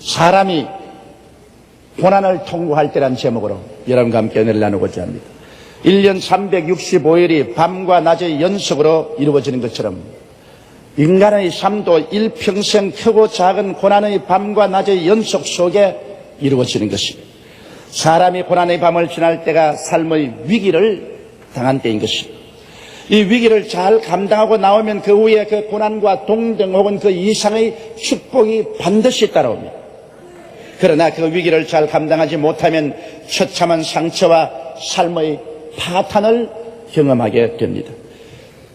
사람이 고난을 통과할 때란 제목으로 여러분과 함께 은혜를 나누고자 합니다. 1년 365일이 밤과 낮의 연속으로 이루어지는 것처럼 인간의 삶도 일평생 크고 작은 고난의 밤과 낮의 연속 속에 이루어지는 것입니다. 사람이 고난의 밤을 지날 때가 삶의 위기를 당한 때인 것입니다. 이 위기를 잘 감당하고 나오면 그 후에 그 고난과 동등 혹은 그 이상의 축복이 반드시 따라옵니다. 그러나 그 위기를 잘 감당하지 못하면 처참한 상처와 삶의 파탄을 경험하게 됩니다.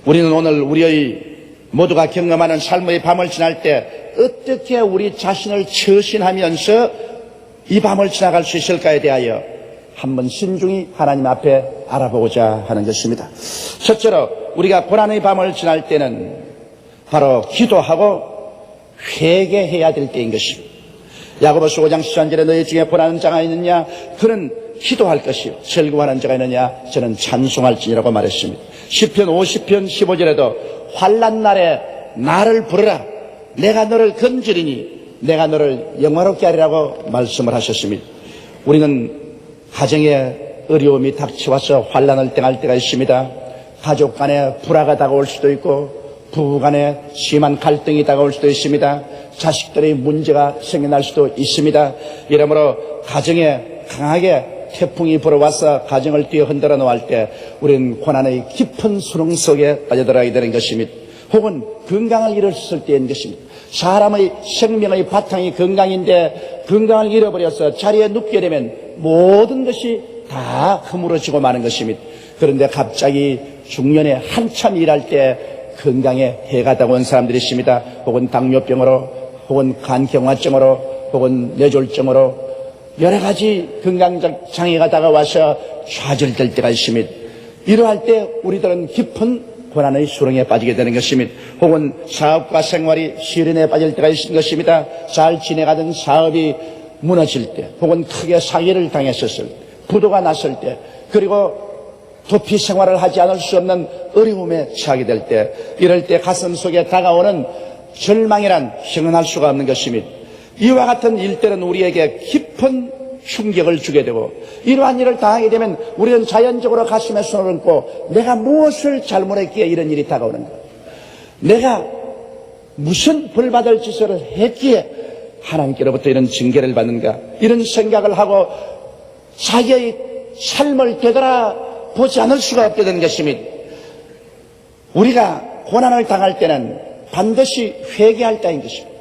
우리는 오늘 우리의 모두가 경험하는 삶의 밤을 지날 때 어떻게 우리 자신을 처신하면서 이 밤을 지나갈 수 있을까에 대하여 한번 신중히 하나님 앞에 알아보고자 하는 것입니다. 첫째로 우리가 고난의 밤을 지날 때는 바로 기도하고 회개해야 될 때인 것입니다. 야고보서 5장 13절에 너희 중에 고난하는 자가 있느냐 그는 기도할 것이요 즐거워하는 자가 있느냐 저는 찬송할지니라고 말했습니다. 10편 50편 15절에도 환란 날에 나를 부르라 내가 너를 건지리니 내가 너를 영화롭게 하리라고 말씀을 하셨습니다. 우리는 가정에 어려움이 닥쳐와서 환란을 당할 때가 있습니다. 가족 간에 불화가 다가올 수도 있고 부부 간에 심한 갈등이 다가올 수도 있습니다. 자식들의 문제가 생겨날 수도 있습니다. 이러므로 가정에 강하게 태풍이 불어와서 가정을 뛰어 흔들어 놓을 때 우리는 고난의 깊은 수렁 속에 빠져들어가게 되는 것입니다. 혹은 건강을 잃었을 때인 것입니다. 사람의 생명의 바탕이 건강인데 건강을 잃어버려서 자리에 눕게 되면 모든 것이 다 허물어지고 마는 것입니다. 그런데 갑자기 중년에 한참 일할 때 건강에 해가 다가온 사람들이 있습니다. 혹은 당뇨병으로, 혹은 간경화증으로, 혹은 뇌졸중으로 여러 가지 건강적 장애가 다가와서 좌절될 때가 있습니다. 이러할 때 우리들은 깊은 고난의 수렁에 빠지게 되는 것입니다. 혹은 사업과 생활이 시련에 빠질 때가 있는 것입니다. 잘 지내가던 사업이 무너질 때, 혹은 크게 사기를 당했었을 때, 부도가 났을 때, 그리고 도피 생활을 하지 않을 수 없는 어려움에 처하게 될 때, 이럴 때 가슴 속에 다가오는 절망이란 형언할 수가 없는 것입니다. 이와 같은 일들은 우리에게 깊은 충격을 주게 되고 이러한 일을 당하게 되면 우리는 자연적으로 가슴에 손을 얹고 내가 무엇을 잘못했기에 이런 일이 다가오는 가 내가 무슨 벌받을 짓을 했기에 하나님께로부터 이런 징계를 받는가 이런 생각을 하고 자기의 삶을 되돌아 보지 않을 수가 없게 되는 것입니다. 우리가 고난을 당할 때는 반드시 회개할 때인 것입니다.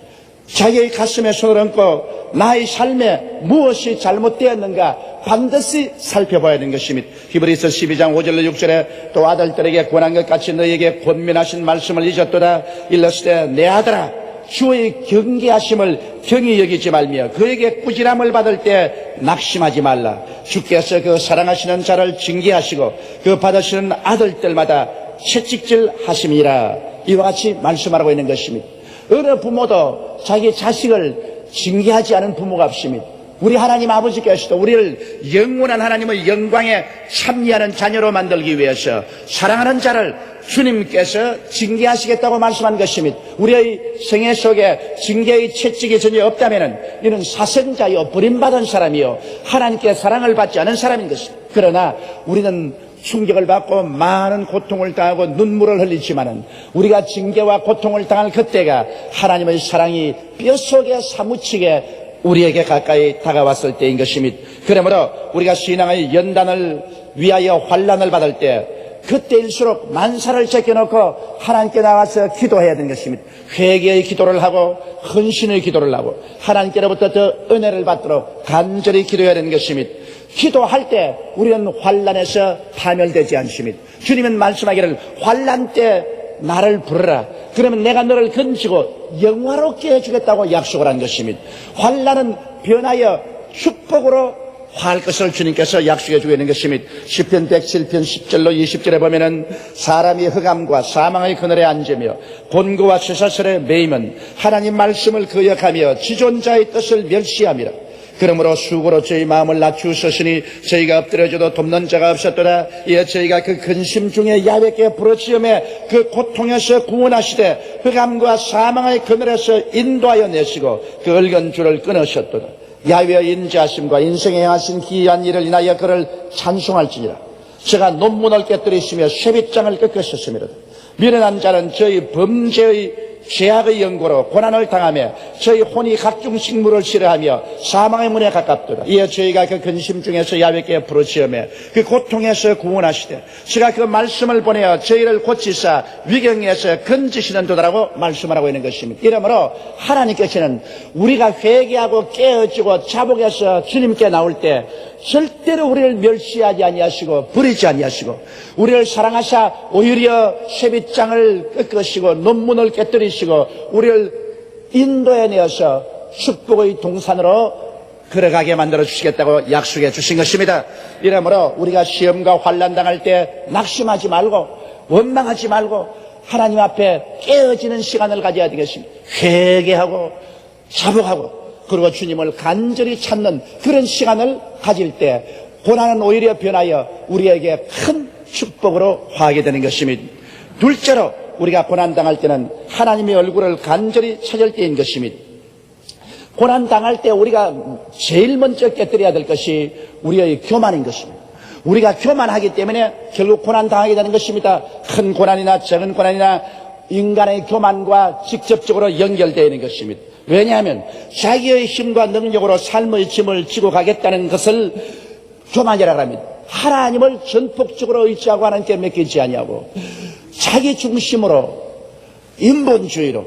자기의 가슴에 손을 얹고 나의 삶에 무엇이 잘못되었는가 반드시 살펴봐야 되는 것입니다. 히브리서 12장 5절로 6절에 또 아들들에게 권한 것 같이 너에게 권면하신 말씀을 잊었도다 일렀을 때 내 아들아 주의 경계하심을 경히 여기지 말며 그에게 꾸지람을 받을 때 낙심하지 말라. 주께서 그 사랑하시는 자를 징계하시고 그 받으시는 아들들마다 채찍질 하심이라. 이와 같이 말씀하고 있는 것입니다. 어느 부모도 자기 자식을 징계하지 않은 부모가 없습니다. 우리 하나님 아버지께서도 우리를 영원한 하나님의 영광에 참여하는 자녀로 만들기 위해서 사랑하는 자를 주님께서 징계하시겠다고 말씀한 것입니다. 우리의 생애 속에 징계의 채찍이 전혀 없다면 이는 사생자요 버림받은 사람이요 하나님께 사랑을 받지 않은 사람인 것입니다. 그러나 우리는 충격을 받고 많은 고통을 당하고 눈물을 흘리지만은 우리가 징계와 고통을 당할 그때가 하나님의 사랑이 뼛속에 사무치게 우리에게 가까이 다가왔을 때인 것입니다. 그러므로 우리가 신앙의 연단을 위하여 환란을 받을 때 그때일수록 만사를 제껴놓고 하나님께 나와서 기도해야 되는 것입니다. 회개의 기도를 하고 헌신의 기도를 하고 하나님께로부터 더 은혜를 받도록 간절히 기도해야 되는 것입니다. 기도할 때 우리는 환란에서 파멸되지 않습니다. 주님은 말씀하기를 환란 때 나를 부르라. 그러면 내가 너를 건지고 영화롭게 해주겠다고 약속을 한 것입니다. 환란은 변하여 축복으로 화할 것을 주님께서 약속해 주고 있는 것입니다. 10편 107편 10절로 20절에 보면은 사람이 흑암과 사망의 그늘에 앉으며 본고와 쇠사슬에 매임은 하나님 말씀을 거역하며 지존자의 뜻을 멸시함이라. 그러므로 수고로 저희 마음을 낮추셨으니 저희가 엎드려져도 돕는 자가 없었더라. 이에 저희가 그 근심 중에 야외께 부르짖음에 그 고통에서 구원하시되 흑암과 사망의 그늘에서 인도하여 내시고 그 얽은 줄을 끊으셨도다. 야외의 인자하심과 인생에 행하신 기이한 일을 인하여 그를 찬송할지니라. 제가 논문을 깨뜨리시며 쇠빗장을 꺾으셨습니다. 미련한 자는 저희 범죄의 죄악의 연고로 고난을 당하며 저희 혼이 각종 식물을 싫어하며 사망의 문에 가깝더라. 이에 저희가 그 근심 중에서 야외께 부르짖으며 그 고통에서 구원하시되 제가 그 말씀을 보내어 저희를 고치사 위경에서 건지시는 도다라고 말씀하라고 있는 것입니다. 이러므로 하나님께서는 우리가 회개하고 깨어지고 자복해서 주님께 나올 때 절대로 우리를 멸시하지 아니하시고 버리지 아니하시고 우리를 사랑하사 오히려 쇠빗장을 꺾으시고 논문을 깨뜨리시고 우리를 인도해 내어서 축복의 동산으로 걸어가게 만들어 주시겠다고 약속해 주신 것입니다. 이러므로 우리가 시험과 환란 당할 때 낙심하지 말고 원망하지 말고 하나님 앞에 깨어지는 시간을 가져야 되겠습니다. 회개하고 자복하고 그리고 주님을 간절히 찾는 그런 시간을 가질 때 고난은 오히려 변하여 우리에게 큰 축복으로 화하게 되는 것입니다. 둘째로 우리가 고난 당할 때는 하나님의 얼굴을 간절히 찾을 때인 것입니다. 고난 당할 때 우리가 제일 먼저 깨뜨려야 될 것이 우리의 교만인 것입니다. 우리가 교만하기 때문에 결국 고난 당하게 되는 것입니다. 큰 고난이나 작은 고난이나 인간의 교만과 직접적으로 연결되어 있는 것입니다. 왜냐하면 자기의 힘과 능력으로 삶의 짐을 지고 가겠다는 것을 교만이라고 합니다. 하나님을 전폭적으로 의지하고 하나님께 맡기지 아니하고 자기 중심으로 인본주의로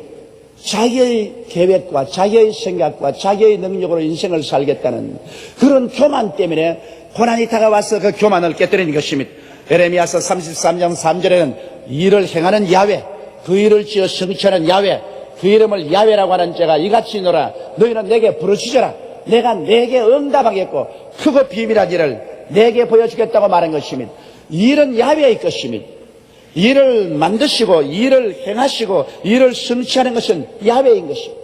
자기의 계획과 자기의 생각과 자기의 능력으로 인생을 살겠다는 그런 교만 때문에 고난이 다가와서 그 교만을 깨뜨리는 것입니다. 에레미야서 33장 3절에는 일을 행하는 야외, 그 일을 지어 성취하는 야외, 그 이름을 야외라고 하는 자가 이같이 노라. 너희는 내게 부르짖어라. 내가 내게 응답하겠고 크고 비밀한 일을 내게 보여주겠다고 말한 것입니다. 일은 야외의 것입니다. 일을 만드시고 일을 행하시고 일을 성취하는 것은 야외인 것입니다.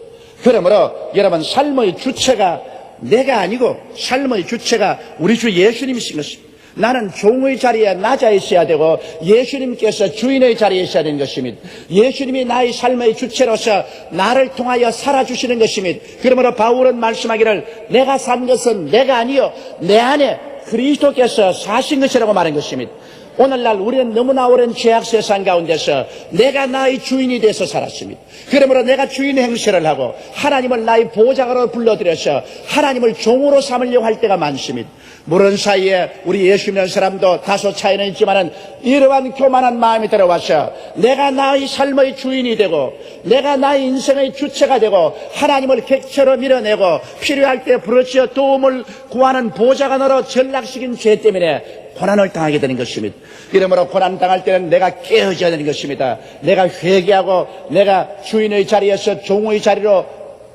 그러므로 여러분 삶의 주체가 내가 아니고 삶의 주체가 우리 주 예수님이신 것입니다. 나는 종의 자리에 낮아 있어야 되고 예수님께서 주인의 자리에 있어야 되는 것입니다. 예수님이 나의 삶의 주체로서 나를 통하여 살아주시는 것입니다. 그러므로 바울은 말씀하기를 내가 산 것은 내가 아니요 내 안에 그리스도께서 사신 것이라고 말한 것입니다. 오늘날 우리는 너무나 오랜 죄악 세상 가운데서 내가 나의 주인이 돼서 살았습니다. 그러므로 내가 주인 행세를 하고 하나님을 나의 보좌로 불러들여서 하나님을 종으로 삼으려고 할 때가 많습니다. 모르는 사이에 우리 예수 믿는 사람도 다소 차이는 있지만은 이러한 교만한 마음이 들어와서 내가 나의 삶의 주인이 되고 내가 나의 인생의 주체가 되고 하나님을 객체로 밀어내고 필요할 때 부르짖어 도움을 구하는 보좌관으로 전락시킨 죄 때문에 고난을 당하게 되는 것입니다. 이러므로 고난 당할 때는 내가 깨어져야 되는 것입니다. 내가 회개하고 내가 주인의 자리에서 종의 자리로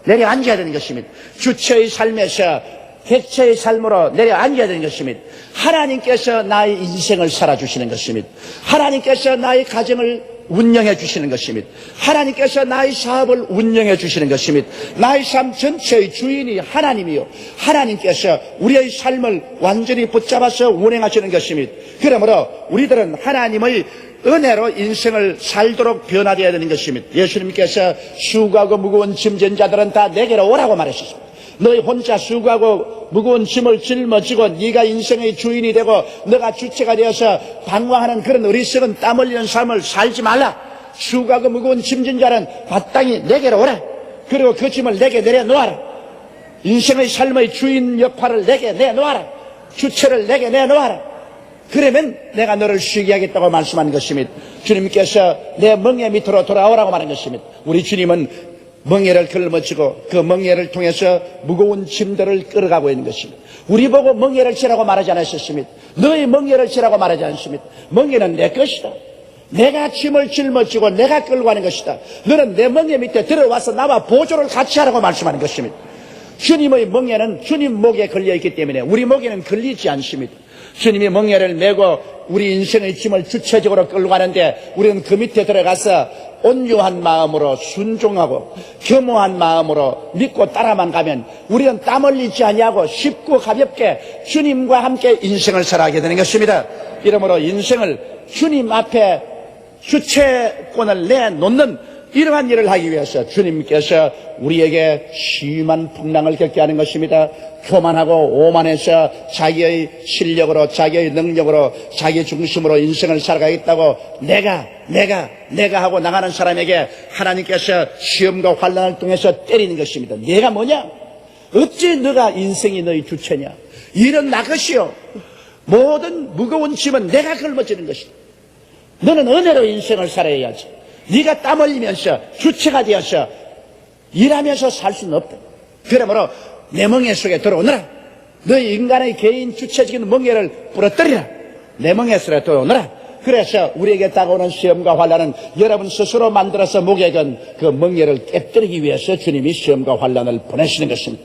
내려앉아야 되는 것입니다. 주체의 삶에서 객체의 삶으로 내려앉아야 되는 것입니다. 하나님께서 나의 인생을 살아주시는 것입니다. 하나님께서 나의 가정을 운영해 주시는 것입니다. 하나님께서 나의 사업을 운영해 주시는 것입니다. 나의 삶 전체의 주인이 하나님이요. 하나님께서 우리의 삶을 완전히 붙잡아서 운행하시는 것입니다. 그러므로 우리들은 하나님의 은혜로 인생을 살도록 변화되어야 되는 것입니다. 예수님께서 수고하고 무거운 짐진 자들은 다 내게로 오라고 말하셨습니다. 너희 혼자 수고하고 무거운 짐을 짊어지고 네가 인생의 주인이 되고 너가 주체가 되어서 방황하는 그런 어리석은 땀 흘리는 삶을 살지 말라. 수고하고 무거운 짐진 자는 마땅히 내게로 오라. 그리고 그 짐을 내게 내려놓아라. 인생의 삶의 주인 역할을 내게 내놓아라. 주체를 내게 내놓아라. 그러면 내가 너를 쉬게 하겠다고 말씀한 것입니다. 주님께서 내 멍에 밑으로 돌아오라고 말한 것입니다. 우리 주님은 멍에를 걸머지고 그 멍에를 통해서 무거운 짐들을 끌어가고 있는 것입니다. 우리 보고 멍에를 치라고 말하지 않으셨습니다. 너의 멍에를 치라고 말하지 않습니다. 멍에는 내 것이다. 내가 짐을 짊어지고 내가 끌고 가는 것이다. 너는 내 멍에 밑에 들어와서 나와 보조를 같이 하라고 말씀하는 것입니다. 주님의 멍에는 주님 목에 걸려 있기 때문에 우리 목에는 걸리지 않습니다. 주님이 멍에를 메고 우리 인생의 짐을 주체적으로 끌고 가는데 우리는 그 밑에 들어가서 온유한 마음으로 순종하고 겸허한 마음으로 믿고 따라만 가면 우리는 땀 흘리지 아니하고 쉽고 가볍게 주님과 함께 인생을 살아가게 되는 것입니다. 이러므로 인생을 주님 앞에 주체권을 내놓는 이러한 일을 하기 위해서 주님께서 우리에게 심한 풍랑을 겪게 하는 것입니다. 교만하고 오만해서 자기의 실력으로, 자기의 능력으로, 자기 중심으로 인생을 살아가겠다고 내가, 내가, 내가 하고 나가는 사람에게 하나님께서 시험과 환란을 통해서 때리는 것입니다. 내가 뭐냐? 어찌 너가 인생이 너의 주체냐? 일은 나 것이요. 모든 무거운 짐은 내가 걸머지는 것이다. 너는 은혜로 인생을 살아야지. 네가 땀 흘리면서 주체가 되어서 일하면서 살 수는 없다. 그러므로 내 멍에 속에 들어오너라. 너희 인간의 개인 주체적인 멍에를 부러뜨리라. 내 멍에 속에 들어오너라. 그래서 우리에게 다가오는 시험과 환란은 여러분 스스로 만들어서 건그 멍에를 깨뜨리기 위해서 주님이 시험과 환란을 보내시는 것입니다.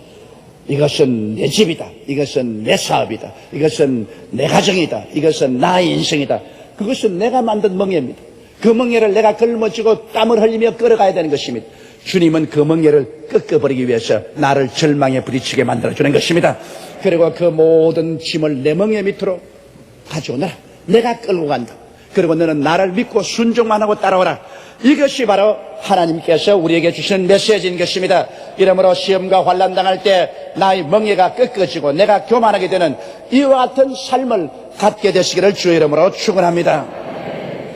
이것은 내 집이다. 이것은 내 사업이다. 이것은 내 가정이다. 이것은 나의 인생이다. 그것은 내가 만든 멍에입니다. 그 멍에를 내가 걸머쥐고 땀을 흘리며 끌어가야 되는 것입니다. 주님은 그 멍에를 꺾어버리기 위해서 나를 절망에 부딪히게 만들어주는 것입니다. 그리고 그 모든 짐을 내 멍에 밑으로 가져오너라. 내가 끌고 간다. 그리고 너는 나를 믿고 순종만 하고 따라오라. 이것이 바로 하나님께서 우리에게 주시는 메시지인 것입니다. 이러므로 시험과 환란 당할 때 나의 멍에가 꺾어지고 내가 교만하게 되는 이와 같은 삶을 갖게 되시기를 주의 이름으로 축원합니다.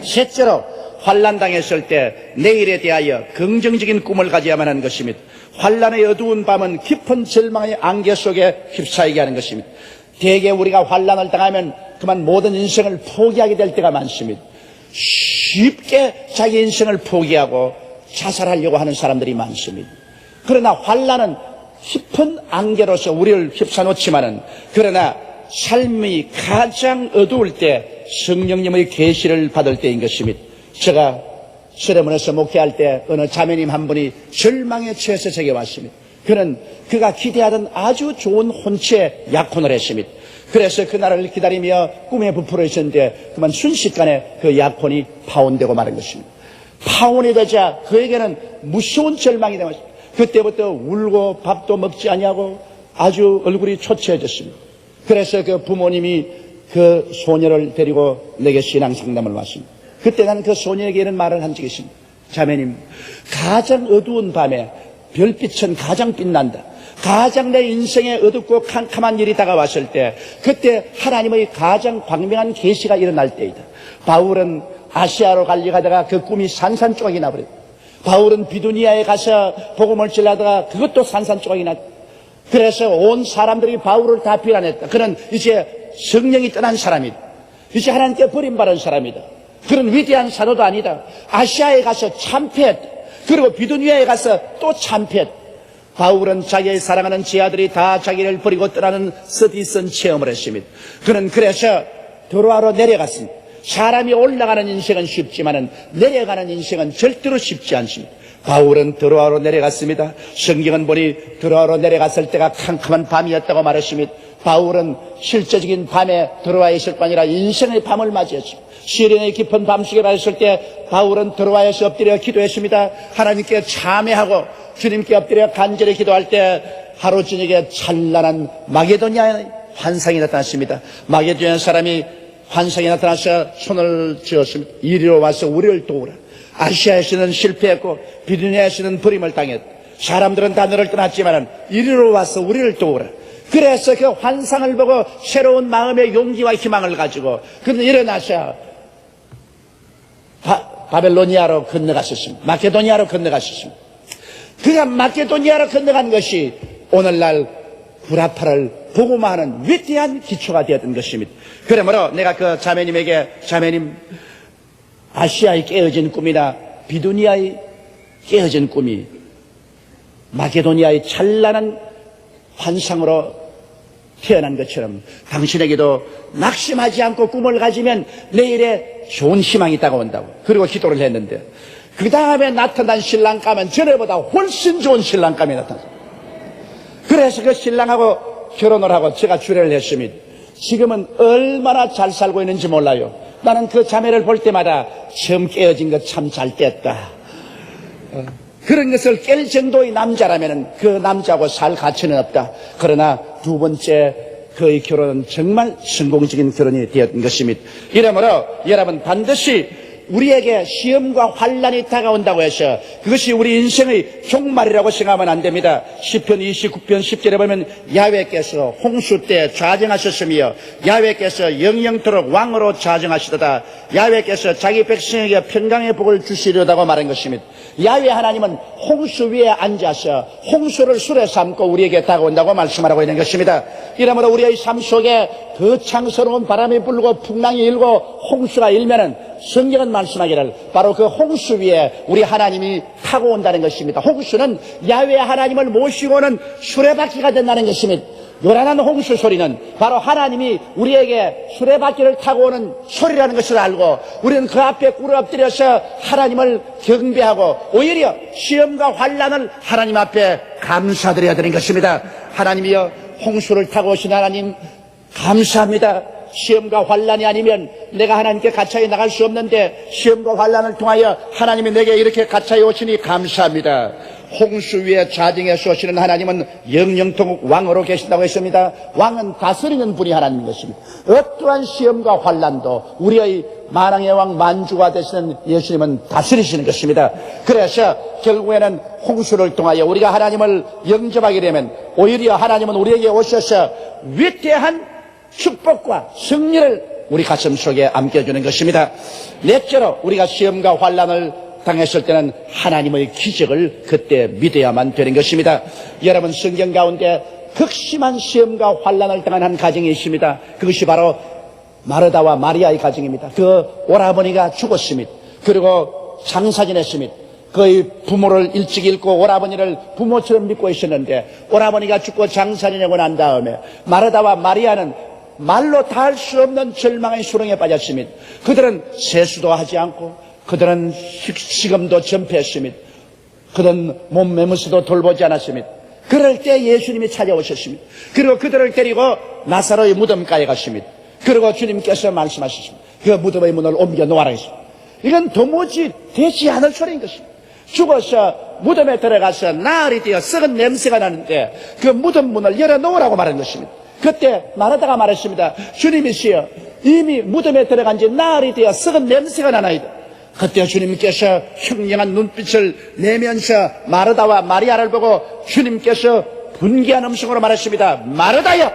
셋째로 환란 당했을 때 내일에 대하여 긍정적인 꿈을 가져야만 하는 것입니다. 환란의 어두운 밤은 깊은 절망의 안개 속에 휩싸이게 하는 것입니다. 대개 우리가 환란을 당하면 그만 모든 인생을 포기하게 될 때가 많습니다. 쉽게 자기 인생을 포기하고 자살하려고 하는 사람들이 많습니다. 그러나 환란은 깊은 안개로서 우리를 휩싸놓지만은 그러나 삶이 가장 어두울 때 성령님의 계시를 받을 때인 것입니다. 제가 세레모니에서 목회할 때 어느 자매님 한 분이 절망에 처해서 제게 왔습니다. 그는 그가 기대하던 아주 좋은 혼치에 약혼을 했습니다. 그래서 그날을 기다리며 꿈에 부풀어 있었는데 그만 순식간에 그 약혼이 파혼되고 마는 것입니다. 파혼이 되자 그에게는 무서운 절망이 되었습니다. 그때부터 울고 밥도 먹지 아니하고 아주 얼굴이 초췌해졌습니다. 그래서 그 부모님이 그 소녀를 데리고 내게 신앙 상담을 왔습니다. 그때 나는 그 소녀에게 이런 말을 한 적이 있습니다. 자매님, 가장 어두운 밤에 별빛은 가장 빛난다. 가장 내 인생에 어둡고 캄캄한 일이 다가왔을 때, 그때 하나님의 가장 광명한 계시가 일어날 때이다. 바울은 아시아로 갈려가다가 그 꿈이 산산조각이 나버렸다. 바울은 비두니아에 가서 복음을 전하다가 그것도 산산조각이 났다. 그래서 온 사람들이 바울을 다 비난했다. 그는 이제 성령이 떠난 사람이다. 이제 하나님께 버림받은 사람이다. 그런 위대한 사도도 아니다. 아시아에 가서 참패했다. 그리고 비두니아에 가서 또 참패했다. 바울은 자기의 사랑하는 제 아들이 다 자기를 버리고 떠나는 쓰디쓴 체험을 했습니다. 그는 그래서 도로아로 내려갔습니다. 사람이 올라가는 인생은 쉽지만은 내려가는 인생은 절대로 쉽지 않습니다. 바울은 드로아로 내려갔습니다. 성경은 보니 드로아로 내려갔을 때가 캄캄한 밤이었다고 말했습니다. 바울은 실제적인 밤에 드로아에 있을 뿐 아니라 인생의 밤을 맞이했습니다. 시련의 깊은 밤속에 빠졌을 때 바울은 드로아에서 엎드려 기도했습니다. 하나님께 참회하고 주님께 엎드려 간절히 기도할 때 하루 저녁에 찬란한 마게도니아의 환상이 나타났습니다. 마게도니아 사람이 환상이 나타나서 손을 지었습니다. 이리로 와서 우리를 도우라. 아시아에서는 실패했고 비두니아에서는 버림을 당했다. 사람들은 다 너를 떠났지만 이리로 와서 우리를 도우라. 그래서 그 환상을 보고 새로운 마음의 용기와 희망을 가지고 그는 일어나서 바, 바벨로니아로 건너갔었습니다. 마케도니아로 건너갔었습니다. 그가 마케도니아로 건너간 것이 오늘날 구라파를 복음화하는 위대한 기초가 되었던 것입니다. 그러므로 내가 그 자매님에게 자매님 아시아의 깨어진 꿈이나 비두니아의 깨어진 꿈이 마케도니아의 찬란한 환상으로 태어난 것처럼 당신에게도 낙심하지 않고 꿈을 가지면 내일에 좋은 희망이 다가온다고 그리고 기도를 했는데 그 다음에 나타난 신랑감은 전에보다 훨씬 좋은 신랑감이 나타났어요. 그래서 그 신랑하고 결혼을 하고 제가 주례를 했습니다. 지금은 얼마나 잘 살고 있는지 몰라요. 나는 그 자매를 볼 때마다 처음 깨어진 것 참 잘 깼다. 어, 그런 것을 깰 정도의 남자라면 그 남자하고 살 가치는 없다. 그러나 두 번째 그의 결혼은 정말 성공적인 결혼이 되었던 것입니다. 이러므로 여러분 반드시 우리에게 시험과 환란이 다가온다고 해서 그것이 우리 인생의 종말이라고 생각하면 안 됩니다. 시편 29편 10절에 보면 야외께서 홍수 때 좌정하셨으며 야외께서 영영토록 왕으로 좌정하시도다. 야외께서 자기 백성에게 평강의 복을 주시려다고 말한 것입니다. 야외 하나님은 홍수 위에 앉아서 홍수를 술에 삼고 우리에게 다가온다고 말씀하라고 있는 것입니다. 이러므로 우리의 삶 속에 더 창스러운 바람이 불고 풍랑이 일고 홍수가 일면은 성경은 말씀하기를 바로 그 홍수 위에 우리 하나님이 타고 온다는 것입니다. 홍수는 야외 하나님을 모시고는 수레바퀴가 된다는 것입니다. 요란한 홍수 소리는 바로 하나님이 우리에게 수레바퀴를 타고 오는 소리라는 것을 알고 우리는 그 앞에 꿇어 엎드려서 하나님을 경배하고 오히려 시험과 환란을 하나님 앞에 감사드려야 되는 것입니다. 하나님이여 홍수를 타고 오신 하나님 감사합니다. 시험과 환란이 아니면 내가 하나님께 가차에 나갈 수 없는데 시험과 환란을 통하여 하나님이 내게 이렇게 가차에 오시니 감사합니다. 홍수 위에 좌정해서 오시는 하나님은 영영통 왕으로 계신다고 했습니다. 왕은 다스리는 분이 하나님인 것입니다. 어떠한 시험과 환란도 우리의 만왕의 왕 만주가 되시는 예수님은 다스리시는 것입니다. 그래서 결국에는 홍수를 통하여 우리가 하나님을 영접하게 되면 오히려 하나님은 우리에게 오셔서 위대한 축복과 승리를 우리 가슴 속에 안겨주는 것입니다. 넷째로 우리가 시험과 환란을 당했을 때는 하나님의 기적을 그때 믿어야만 되는 것입니다. 여러분 성경 가운데 극심한 시험과 환란을 당한 한 가정이 있습니다. 그것이 바로 마르다와 마리아의 가정입니다. 그 오라버니가 죽었습니다. 그리고 장사 지냈습니다. 그의 부모를 일찍 잃고 오라버니를 부모처럼 믿고 있었는데 오라버니가 죽고 장사 지내고 난 다음에 마르다와 마리아는 말로 다 할 수 없는 절망의 수렁에 빠졌습니다. 그들은 세수도 하지 않고 그들은 식음도 전폐했습니다. 그들은 몸 매무새도 돌보지 않았습니다. 그럴 때 예수님이 찾아오셨습니다. 그리고 그들을 데리고 나사로의 무덤가에 갔습니다. 그리고 주님께서 말씀하셨습니다. 그 무덤의 문을 옮겨 놓아라 했습니다. 이건 도무지 되지 않을 소리인 것입니다. 죽어서 무덤에 들어가서 나흘이 되어 썩은 냄새가 나는데 그 무덤 문을 열어 놓으라고 말한 것입니다. 그때 말하다가 말했습니다. 주님이시여 이미 무덤에 들어간 지 나흘이 되어 썩은 냄새가 나나이다. 그때 주님께서 형령한 눈빛을 내면서 마르다와 마리아를 보고 주님께서 분개한 음성으로 말했습니다. 마르다여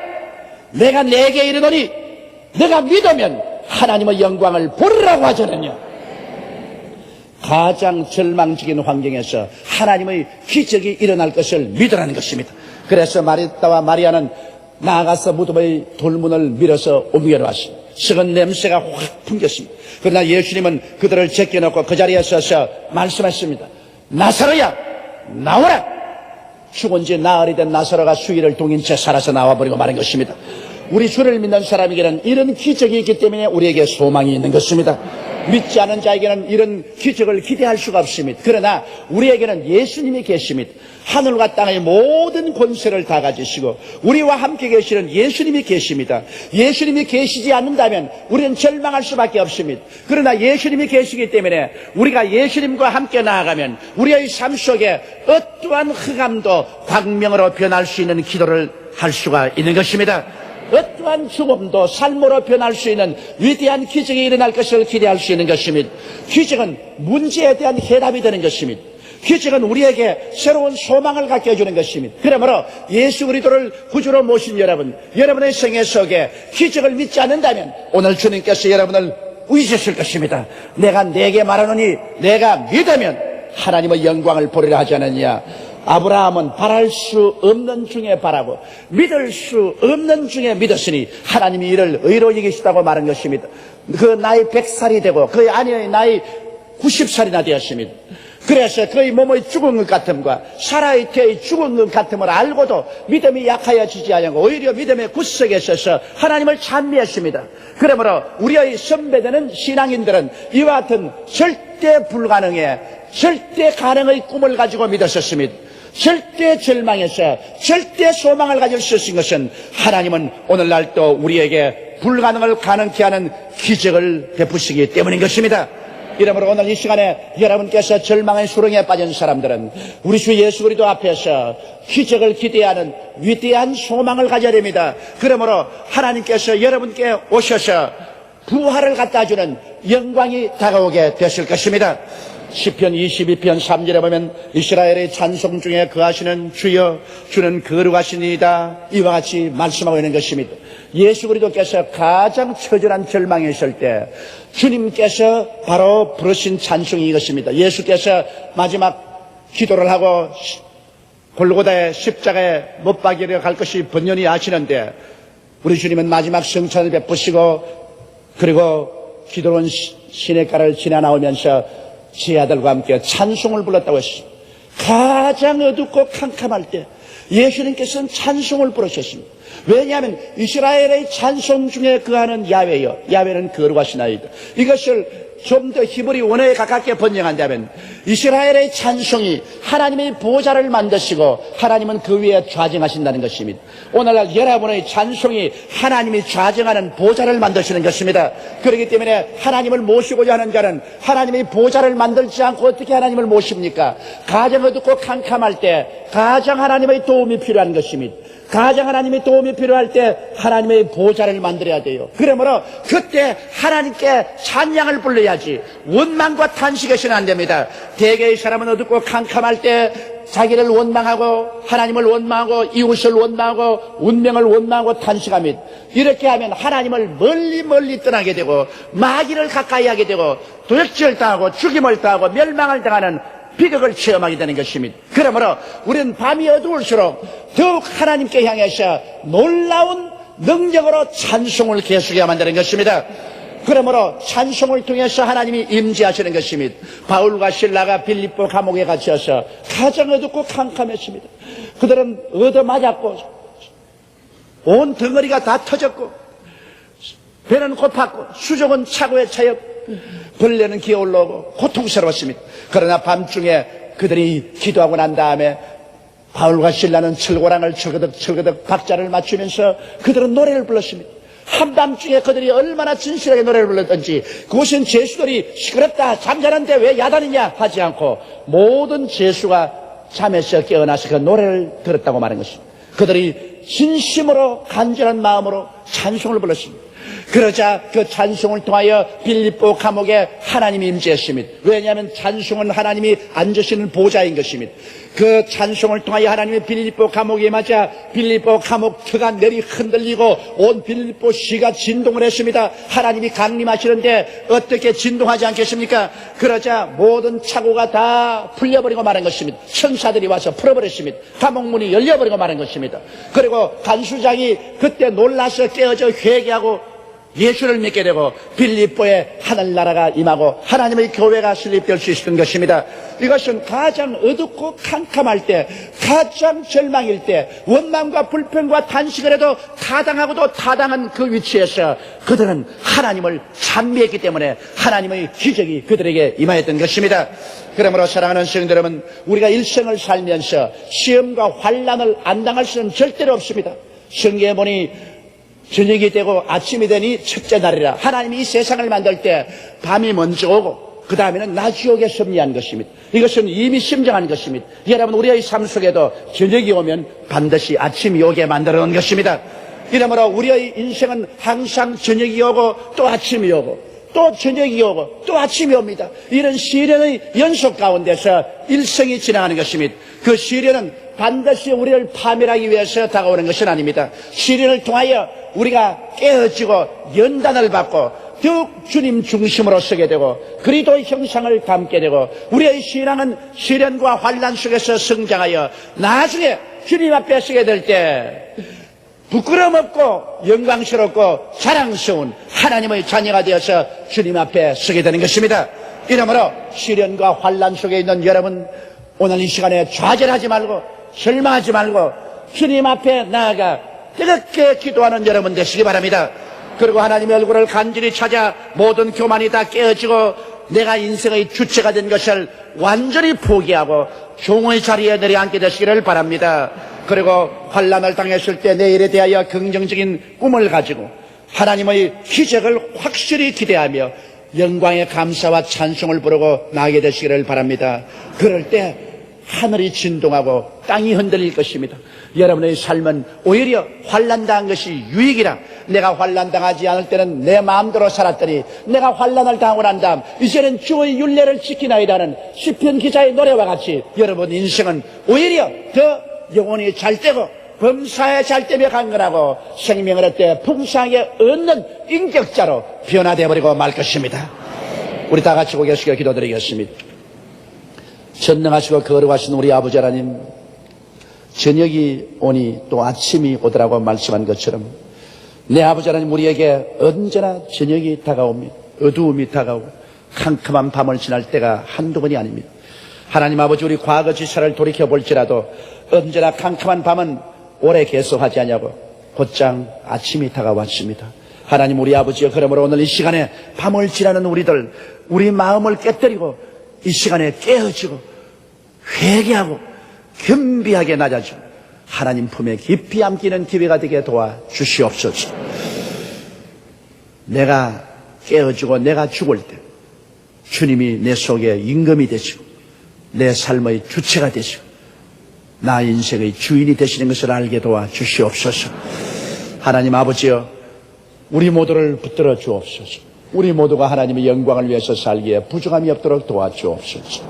내가 내게 이르노니 내가 믿으면 하나님의 영광을 보리라고 하잖아요. 가장 절망적인 환경에서 하나님의 기적이 일어날 것을 믿으라는 것입니다. 그래서 마리다와 마리아는 나아가서 무덤의 돌문을 밀어서 옮겨놓았습니다. 썩은 냄새가 확 풍겼습니다. 그러나 예수님은 그들을 제껴놓고 그 자리에 서서 말씀했습니다. 나사로야 나오라! 죽은 지 나흘이 된 나사로가 수위를 동인 채 살아서 나와버리고 말한 것입니다. 우리 주를 믿는 사람에게는 이런 기적이 있기 때문에 우리에게 소망이 있는 것입니다. 믿지 않은 자에게는 이런 기적을 기대할 수가 없습니다. 그러나 우리에게는 예수님이 계십니다. 하늘과 땅의 모든 권세를 다 가지시고 우리와 함께 계시는 예수님이 계십니다. 예수님이 계시지 않는다면 우리는 절망할 수밖에 없습니다. 그러나 예수님이 계시기 때문에 우리가 예수님과 함께 나아가면 우리의 삶 속에 어떠한 흑암도 광명으로 변할 수 있는 기도를 할 수가 있는 것입니다. 어떠한 죽음도 삶으로 변할 수 있는 위대한 기적이 일어날 것을 기대할 수 있는 것입니다. 기적은 문제에 대한 해답이 되는 것입니다. 기적은 우리에게 새로운 소망을 갖게 해주는 것입니다. 그러므로 예수 그리스도를 구주로 모신 여러분, 여러분의 생애 속에 기적을 믿지 않는다면 오늘 주님께서 여러분을 의지하실 것입니다. 내가 내게 말하노니 내가 믿으면 하나님의 영광을 보리라 하지 않느냐. 아브라함은 바랄 수 없는 중에 바라고 믿을 수 없는 중에 믿었으니 하나님이 이를 의로 여기시다고 말한 것입니다. 그 나이 100살이 되고 그의 아내의 나이 90살이나 되었습니다. 그래서 그의 몸의 죽은 것 같음과 사라의 태의 죽은 것 같음을 알고도 믿음이 약하여지지 않고 오히려 믿음의 구석에 서서 하나님을 찬미했습니다. 그러므로 우리의 선배되는 신앙인들은 이와 같은 절대 불가능의 절대 가능의 꿈을 가지고 믿었었습니다. 절대 절망에서 절대 소망을 가질 수 있는 것은 하나님은 오늘날 또 우리에게 불가능을 가능케 하는 기적을 베푸시기 때문인 것입니다. 이러므로 오늘 이 시간에 여러분께서 절망의 수렁에 빠진 사람들은 우리 주 예수 그리스도 앞에서 기적을 기대하는 위대한 소망을 가져야 됩니다. 그러므로 하나님께서 여러분께 오셔서 부활을 갖다 주는 영광이 다가오게 되실 것입니다. 시편 22편 3절에 보면 이스라엘의 찬송 중에 거하시는 주여 주는 거룩하시니이다 이와 같이 말씀하고 있는 것입니다. 예수 그리스도께서 가장 처절한 절망에 있을 때 주님께서 바로 부르신 찬송이 이것입니다. 예수께서 마지막 기도를 하고 골고다의 십자가에 못 박이려 갈 것이 번연히 아시는데 우리 주님은 마지막 성찬을 베푸시고 그리고 기도원 시내가를 지나 나오면서 제 아들과 함께 찬송을 불렀다고 했습니다. 가장 어둡고 캄캄할 때 예수님께서는 찬송을 부르셨습니다. 왜냐하면 이스라엘의 찬송 중에 그하는 야외여 야외는 거룩하시나이다. 이것을 좀 더 히브리 원어에 가깝게 번역한다면 이스라엘의 찬송이 하나님의 보좌를 만드시고 하나님은 그 위에 좌정하신다는 것입니다. 오늘날 여러분의 찬송이 하나님이 좌정하는 보좌를 만드시는 것입니다. 그렇기 때문에 하나님을 모시고자 하는 자는 하나님의 보좌를 만들지 않고 어떻게 하나님을 모십니까? 가정 어둡고 캄캄할 때 가장 하나님의 도움이 필요한 것입니다. 가장 하나님의 도움이 필요할 때 하나님의 보좌를 만들어야 돼요. 그러므로 그때 하나님께 찬양을 불러야지 원망과 탄식해서는 안 됩니다. 대개의 사람은 어둡고 캄캄할 때 자기를 원망하고 하나님을 원망하고 이웃을 원망하고 운명을 원망하고 탄식합니다. 이렇게 하면 하나님을 멀리 멀리 떠나게 되고 마귀를 가까이 하게 되고 도역질을 당하고 죽임을 당하고 멸망을 당하는 비극을 체험하게 되는 것입니다. 그러므로 우리는 밤이 어두울수록 더욱 하나님께 향해서 놀라운 능력으로 찬송을 계속해야 만드는 것입니다. 그러므로 찬송을 통해서 하나님이 임재하시는 것입니다. 바울과 신라가 빌립보 감옥에 갇혀서 가장 어둡고 캄캄했습니다. 그들은 얻어맞았고 온 덩어리가 다 터졌고 배는 고팠고 수족은 차고에 차였 벌레는 기어 올라오고 고통스러웠습니다. 그러나 밤중에 그들이 기도하고 난 다음에 바울과 신라는 철고랑을 철거덕 철거덕 박자를 맞추면서 그들은 노래를 불렀습니다. 한밤중에 그들이 얼마나 진실하게 노래를 불렀던지 그곳은 제수들이 시끄럽다 잠자는데 왜 야단이냐 하지 않고 모든 제수가 잠에서 깨어나서 그 노래를 들었다고 말한 것입니다. 그들이 진심으로 간절한 마음으로 찬송을 불렀습니다. 그러자 그 찬송을 통하여 빌립보 감옥에 하나님이 임재했습니다. 왜냐하면 찬송은 하나님이 앉으시는 보좌인 것입니다. 그 찬송을 통하여 하나님이 빌립보 감옥에 맞아 빌립보 감옥 터가 내리 흔들리고 온 빌립보 시가 진동을 했습니다. 하나님이 강림하시는데 어떻게 진동하지 않겠습니까? 그러자 모든 착오가 다 풀려버리고 마는 것입니다. 천사들이 와서 풀어버렸습니다. 감옥문이 열려버리고 마는 것입니다. 그리고 간수장이 그때 놀라서 깨어져 회개하고 예수를 믿게 되고 빌립보에 하늘나라가 임하고 하나님의 교회가 설립될 수 있는 것입니다. 이것은 가장 어둡고 캄캄할 때, 가장 절망일 때, 원망과 불평과 탄식을 해도 타당하고도 타당한 그 위치에서 그들은 하나님을 찬미했기 때문에 하나님의 기적이 그들에게 임하였던 것입니다. 그러므로 사랑하는 성도 여러분, 우리가 일생을 살면서 시험과 환란을 안 당할 수는 절대로 없습니다. 성경에 보니 저녁이 되고 아침이 되니 첫째 날이라 하나님이 이 세상을 만들 때 밤이 먼저 오고 그 다음에는 낮지옥에 섭리한 것입니다. 이것은 이미 심정한 것입니다. 여러분 우리의 삶 속에도 저녁이 오면 반드시 아침이 오게 만들어 놓은 것입니다. 이러므로 우리의 인생은 항상 저녁이 오고 또 아침이 오고 또 저녁이 오고 또 아침이 옵니다. 이런 시련의 연속 가운데서 일생이 지나가는 것입니다. 그 시련은 반드시 우리를 파멸하기 위해서 다가오는 것은 아닙니다. 시련을 통하여 우리가 깨어지고 연단을 받고 더욱 주님 중심으로 서게 되고 그리도의 형상을 담게 되고 우리의 신앙은 시련과 환란 속에서 성장하여 나중에 주님 앞에 서게 될 때 부끄럼 없고 영광스럽고 자랑스러운 하나님의 자녀가 되어서 주님 앞에 서게 되는 것입니다. 이러므로 시련과 환란 속에 있는 여러분 오늘 이 시간에 좌절하지 말고 절망하지 말고 주님 앞에 나아가 뜨겁게 기도하는 여러분 되시기 바랍니다. 그리고 하나님의 얼굴을 간절히 찾아 모든 교만이 다 깨어지고 내가 인생의 주체가 된 것을 완전히 포기하고 종의 자리에 내려앉게 되시기를 바랍니다. 그리고 환란을 당했을 때 내일에 대하여 긍정적인 꿈을 가지고 하나님의 기적을 확실히 기대하며 영광의 감사와 찬송을 부르고 나가게 되시기를 바랍니다. 그럴 때 하늘이 진동하고 땅이 흔들릴 것입니다. 여러분의 삶은 오히려 환란당한 것이 유익이라 내가 환란당하지 않을 때는 내 마음대로 살았더니 내가 환란을 당하고 난 다음 이제는 주의 윤례를 지키나이다는 시편 기자의 노래와 같이 여러분 인생은 오히려 더 영혼이 잘 되고 범사에 잘 되며 강건하고 생명을 얻되 풍성하게 얻는 인격자로 변화되어 버리고 말 것입니다. 우리 다 같이 고개 숙여 기도드리겠습니다. 전능하시고 거룩하신 우리 아버지 하나님 저녁이 오니 또 아침이 오더라고 말씀한 것처럼 내 아버지 하나님 우리에게 언제나 저녁이 다가옵니다. 어두움이 다가오고 캄캄한 밤을 지날 때가 한두 번이 아닙니다. 하나님 아버지 우리 과거 지사를 돌이켜 볼지라도 언제나 캄캄한 밤은 오래 계속하지 않냐고 곧장 아침이 다가왔습니다. 하나님 우리 아버지여 그러므로 오늘 이 시간에 밤을 지나는 우리들 우리 마음을 깨뜨리고 이 시간에 깨어지고 회개하고 겸비하게 낮아지고 하나님 품에 깊이 안기는 기회가 되게 도와 주시옵소서. 내가 깨어지고 내가 죽을 때 주님이 내 속에 임금이 되시고 내 삶의 주체가 되시고 나 인생의 주인이 되시는 것을 알게 도와 주시옵소서. 하나님 아버지여 우리 모두를 붙들어 주옵소서. 우리 모두가 하나님의 영광을 위해서 살기에 부족함이 없도록 도와주옵소서.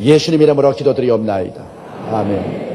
예수님 이름으로 기도드리옵나이다. 아멘.